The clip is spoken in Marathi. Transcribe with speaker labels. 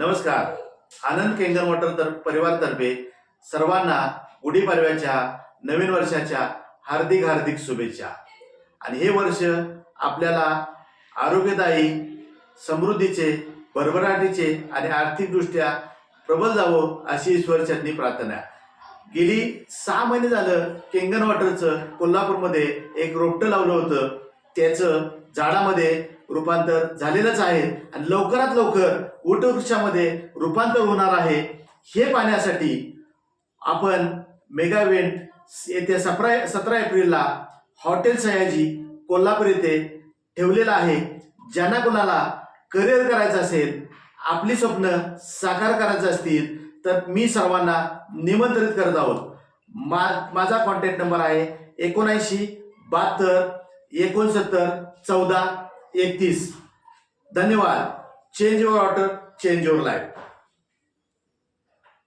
Speaker 1: नमस्कार. आनंद केंगन वॉटर तर परिवारतर्फे सर्वांना गुढीपाडव्याच्या नवीन वर्षाच्या हार्दिक हार्दिक शुभेच्छा. आणि हे वर्ष आपल्याला आरोग्यदायी समृद्धीचे भरभराटीचे आणि आर्थिकदृष्ट्या प्रबल जावं अशी ईश्वरचरणी प्रार्थना गेली सहा महिने झालं केंगन वॉटरचं कोल्हापूरमध्ये एक रोपटं लावलं होतं. त्याचं झाडामध्ये रूपांतर झालेलंच आहे. आणि लवकरात लवकर वटवृक्षामध्ये रूपांतर होणार आहे. हे पाहण्यासाठी आपण मेगा इव्हेंट येत्या सतरा सतरा एप्रिलला हॉटेल सयाजी कोल्हापूर येथे ठेवलेला आहे. ज्यांना कोणाला करिअर करायचं असेल आपली स्वप्न साकार करायचं असतील तर मी सर्वांना निमंत्रित करत आहोत. मा माझा कॉन्टॅक्ट नंबर आहे एकोणऐंशी बहात्तर एकोणसत्तर चौदा एकतीस. धन्यवाद. Change your order change your life